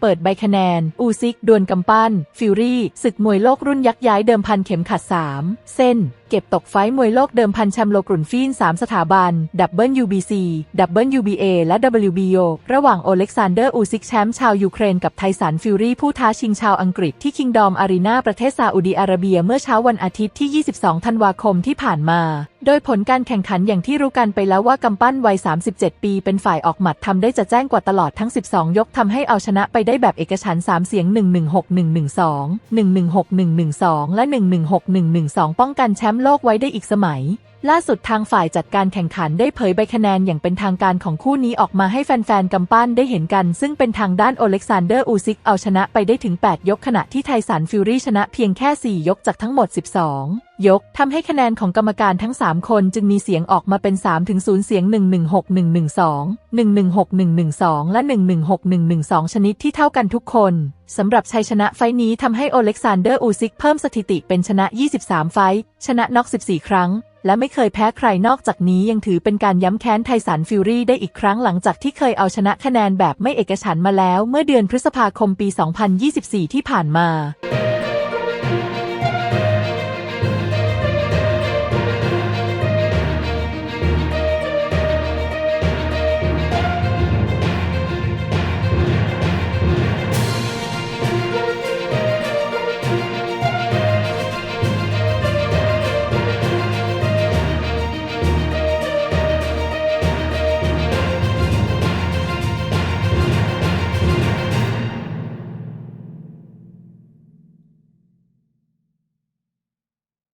เปิดใบคะแนน อูซิก ดวลกำปั้น ฟิวรี่ ศึกมวยโลกรุ่นยักษ์ย้ายเดิมพันเข็มขัด 3 เส้นเก็บตกไฟมวยโลกเดิมพันแชมป์โลกรุ่นฟีน 3 สถาบัน WBC WBA และ WBO ระหว่างโอเล็กซานเดอร์อูซิกแชมป์ชาวยูเครนกับไทสันฟิวรี่ผู้ท้าชิงชาวอังกฤษที่คิงดอมอารีนาประเทศซาอุดีอาระเบียเมื่อเช้าวันอาทิตย์ที่ 22 ธันวาคมที่ผ่านมา โดยผลการแข่งขันอย่างที่รู้กันไปแล้วว่ากำปั้นวัย 37 ปีเป็นฝ่ายออกหมัดทำได้จะแจ้งกว่าตลอดทั้ง 12 ยกทำให้เอาชนะไปได้แบบเอกฉันท์3เสียง 116-112 116-112 และ 116-112 ป้องกันแชมป์โลกไว้ได้อีกสมัย ล่าสุดทางฝ่ายจัดการแข่งขันได้เผยใบคะแนนอย่างเป็นทางการของคู่นี้ออกมาให้แฟนๆกำปั้นได้เห็นกัน ซึ่งเป็นทางด้านโอเล็กซานเดอร์อูซิกเอาชนะไปได้ถึง 8 ยกขณะที่ไทสันฟิวรี่ชนะเพียงแค่ 4 ยกจากทั้งหมด 12 ยกทำให้คะแนนของกรรมการทั้ง 3 คนจึงมีเสียงออกมาเป็น 3 ถึง 0 เสียง 116-112 116-112 และ 116-112 ชนิดที่เท่ากันทุกคนสำหรับชัยชนะไฟนี้ทำให้โอเล็กซานเดอร์อูซิกเพิ่มสถิติเป็นชนะ 23 ไฟต์ชนะน็อก 14 ครั้ง และไม่เคยแพ้ใครนอกจากนี้ยังถือเป็นการย้ำแค้นไทสันฟิวรี่ได้อีกครั้งหลังจากที่เคยเอาชนะคะแนนแบบไม่เอกฉันมาแล้ว เมื่อเดือนพฤษภาคมปี 2024 ที่ผ่านมา